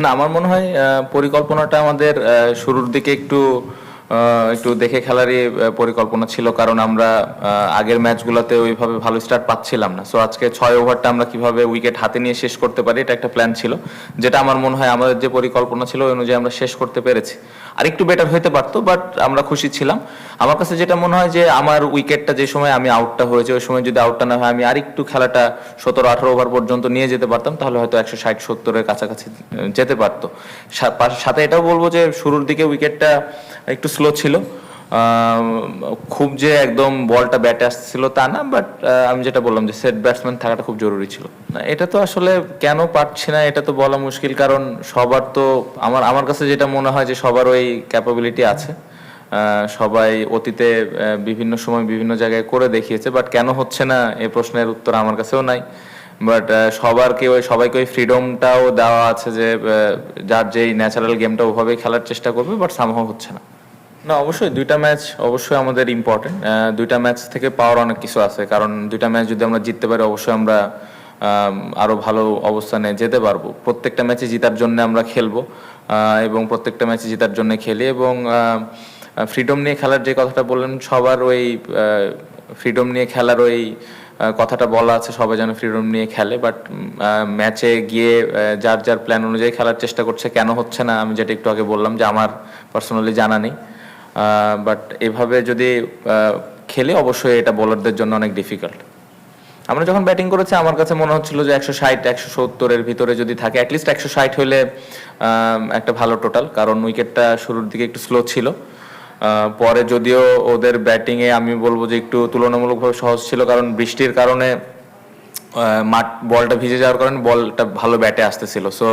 না আমার মনে হয় পরিকল্পনাটা আমাদের শুরুর দিকে একটু একটু দেখে খেলারই পরিকল্পনা ছিল, কারণ আমরা আগের ম্যাচগুলোতে ওইভাবে ভালো স্টার্ট পাচ্ছিলাম না। সো আজকে ছয় ওভারটা আমরা কীভাবে উইকেট হাতে নিয়ে শেষ করতে পারি, এটা একটা প্ল্যান ছিল। যেটা আমার মনে হয় আমাদের যে পরিকল্পনা ছিল, ওই অনুযায়ী আমরা শেষ করতে পেরেছি। আর একটু বেটার হতে পারতো বাট আমরা খুশি ছিলাম। আমার কাছে যেটা মনে হয় যে, আমার উইকেটটা যে সময় আমি আউটটা হয়েছে, ওই সময় যদি আউটটা না হয়, আমি আর একটু খেলাটা সতেরো আঠারো ওভার পর্যন্ত নিয়ে যেতে পারতাম, তাহলে হয়তো একশো ষাট সত্তরের কাছাকাছি যেতে পারতো। সাথে এটাও বলব যে, শুরুর দিকে উইকেটটা একটু স্লো ছিল। খুব যে একদম বলটা ব্যাটে আসছিল তা না বাট আমি যেটা বললাম যে সেট ব্যাটসম্যান থাকাটা খুব জরুরি ছিল। না, এটা তো আসলে কেন পারছি না এটা তো বলা মুশকিল কারণ সবার তো আমার আমার কাছে যেটা মনে হয় যে সবার ওই ক্যাপাবিলিটি আছে। সবাই অতীতে বিভিন্ন সময় বিভিন্ন জায়গায় করে দেখিয়েছে বাট কেন হচ্ছে না এ প্রশ্নের উত্তর আমার কাছেও নাই। বাট সবারকে ওই সবাইকে ওই ফ্রিডমটাও দেওয়া আছে যে যার যেই ন্যাচারাল গেমটা ওভাবেই খেলার চেষ্টা করবে বাট সামহাও হচ্ছে না। না অবশ্যই দুইটা ম্যাচ অবশ্যই আমাদের ইম্পর্টেন্ট দুইটা ম্যাচ থেকে পাওয়ার অনেক কিছু আছে কারণ দুইটা ম্যাচ যদি আমরা জিততে পারি অবশ্যই আমরা আম, আরও ভালো অবস্থানে যেতে পারব। প্রত্যেকটা ম্যাচে জেতার জন্য আমরা খেলব এবং প্রত্যেকটা ম্যাচে জেতার জন্য খেলি এবং ফ্রিডম নিয়ে খেলার যে কথাটা বললেন সবার ওই ফ্রিডম নিয়ে খেলার ওই কথাটা বলা আছে সবাই যেন ফ্রিডম নিয়ে খেলে বাট ম্যাচে গিয়ে যার যার প্ল্যান অনুযায়ী খেলার চেষ্টা করছে কেন হচ্ছে না আমি যেটা একটু আগে বললাম যে আমার পার্সোনালি জানা নেই। বাট এভাবে যদি খেলে অবশ্যই এটা বোলারদের জন্য অনেক ডিফিকাল্ট আমরা যখন ব্যাটিং করেছি, আমার কাছে মনে হচ্ছিল যে একশো ষাট, একশো সত্তরের ভিতরে যদি থাকে অ্যাটলিস্ট একশো ষাট হলে একটা ভালো টোটাল কারণ উইকেটটা শুরুর দিকে একটু স্লো ছিল। পরে যদিও ওদের ব্যাটিংয়ে আমি বলব যে একটু তুলনামূলকভাবে সহজ ছিল, কারণ বৃষ্টির কারণে মাঠ বলটা ভিজে যাওয়ার কারণে বলটা ভালো ব্যাটে আসতেছিল। সো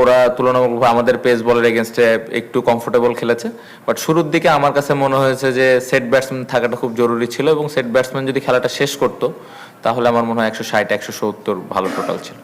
ওরা তুলনামূলকভাবে আমাদের পেস বলের এগেনস্টে একটু কমফোর্টেবল খেলেছে। বাট শুরুর দিকে আমার কাছে মনে হয়েছে যে সেট ব্যাটসম্যান থাকাটা খুব জরুরি ছিল এবং সেট ব্যাটসম্যান যদি খেলাটা শেষ করতো, তাহলে আমার মনে হয় একশো ষাট, একশো সত্তর ভালো টোটাল ছিল।